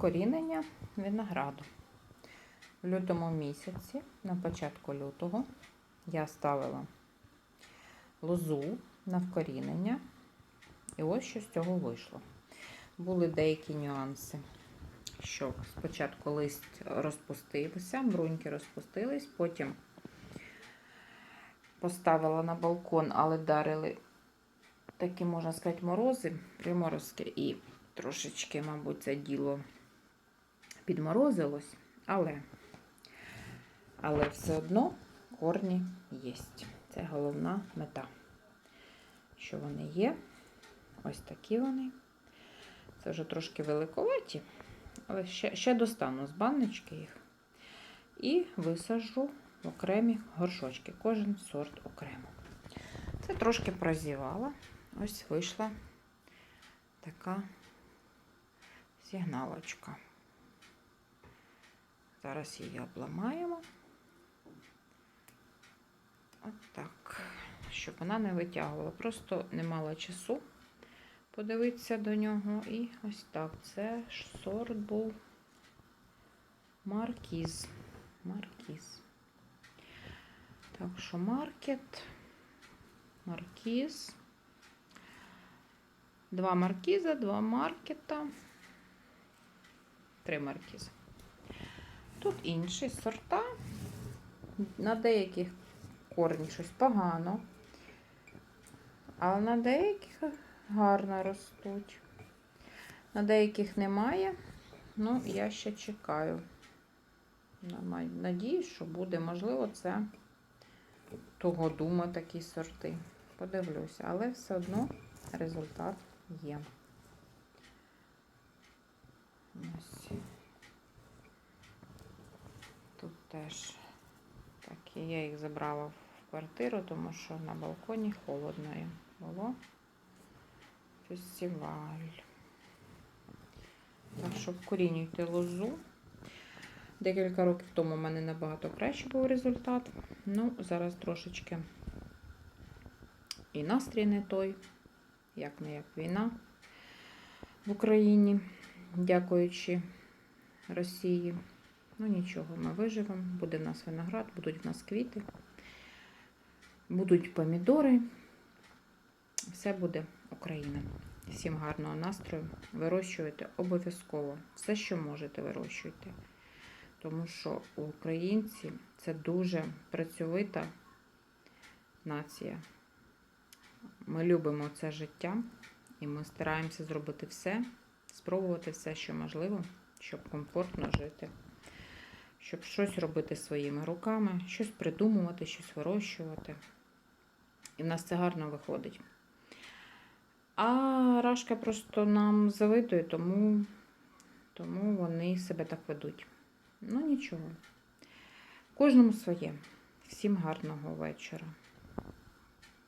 вкорінення винограду. В лютому місяці, на початку лютого, я ставила лозу на вкорінення. І ось що з цього вийшло. Були деякі нюанси, що спочатку лист розпустився, бруньки розпустились, потім поставила на балкон, але дарили такі, можна сказати, морози, приморозки, і трошечки, мабуть, це діло підморозилось, але, але все одно корні є. Це головна мета. Що вони є. Ось такі вони. Це вже трошки великоваті, але ще, ще достану з баночки їх. І висаджу в окремі горшочки. Кожен сорт окремо. Це трошки прозівала. Ось вийшла така сигналочка. Зараз її обламаємо. От щоб вона не витягувала. Просто не мала часу подивитися до нього. І ось так. Це ж сорт був маркіз. Маркіз. Так що маркет, маркіз. Два маркіза, два маркета, три маркізи. Тут інші сорта. На деяких корні щось погано, але на деяких гарно ростуть. На деяких немає. Ну, я ще чекаю. Надіюсь, що буде. Можливо, це того дума такі сорти. Подивлюся, але все одно результат є. Ось. Теж такі, я їх забрала в квартиру, тому що на балконі холодно їм було. Фестиваль. Так що вкорінюйте лозу. Декілька років тому у мене набагато краще був результат. Ну, зараз трошечки і настрій не той, як не як війна в Україні, дякуючи Росії. Ну нічого, ми виживемо, буде в нас виноград, будуть в нас квіти, будуть помідори. Все буде Україна. Всім гарного настрою. Вирощуйте обов'язково. Все, що можете, вирощуйте. Тому що українці це дуже працьовита нація. Ми любимо це життя і ми стараємося зробити все, спробувати все, що можливо, щоб комфортно жити, щоб щось робити своїми руками, щось придумувати, щось вирощувати. І в нас це гарно виходить. А Рашка просто нам завидує, тому, тому вони себе так ведуть. Ну нічого. Кожному своє. Всім гарного вечора.